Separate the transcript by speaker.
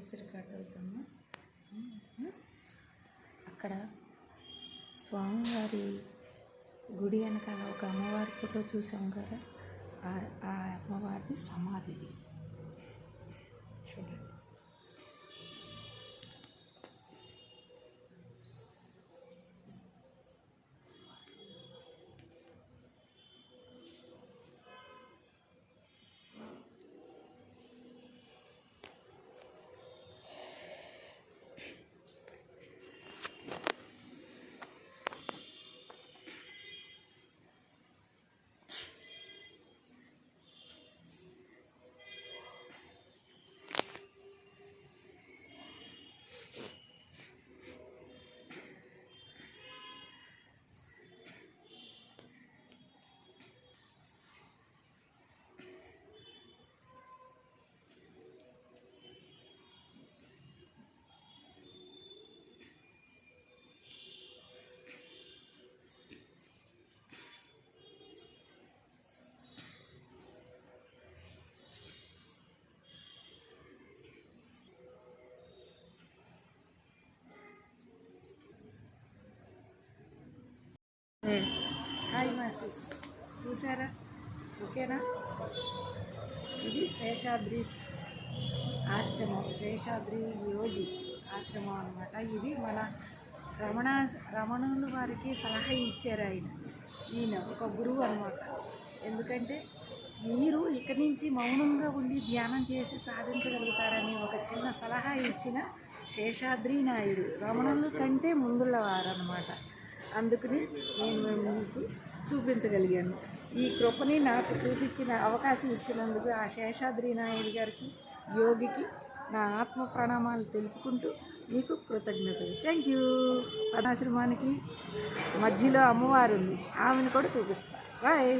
Speaker 1: వెళ్తున్నా అక్కడ స్వామివారి గుడి వెనకాల ఒక అమ్మవారి ఫోటో చూసాం కదా? ఆ- ఆ అమ్మవారిది సమాధి. Hi masters. చూసారా? ఓకేనా? ఇది శేషాద్రి ఆశ్రమం. శేషాద్రి యోగి ఆశ్రమం అనమాట ఇది మన రమణ రమణులు వారికి సలహా ఇచ్చారు ఆయన. ఈయన ఒక గురువు అనమాట ఎందుకంటే మీరు ఇక్కడి నుంచి మౌనంగా ఉండి ధ్యానం చేసి సాధించగలుగుతారని ఒక చిన్న సలహా ఇచ్చిన శేషాద్రి నాయుడు రమణుల కంటే ముందుள்ளవారనమాట అందుకని నేను మీకు చూపించగలిగాను. ఈ కృపని నాకు చూపించిన అవకాశం ఇచ్చినందుకు ఆ శేషాద్రి నాయుడు గారికి యోగికి నా ఆత్మ ప్రణామాలు తెలుపుకుంటూ మీకు కృతజ్ఞతలు. థ్యాంక్ యూ పదాశ్రమానికి మధ్యలో అమ్మవారు ఉంది ఆమెను కూడా చూపిస్తా. బాయ్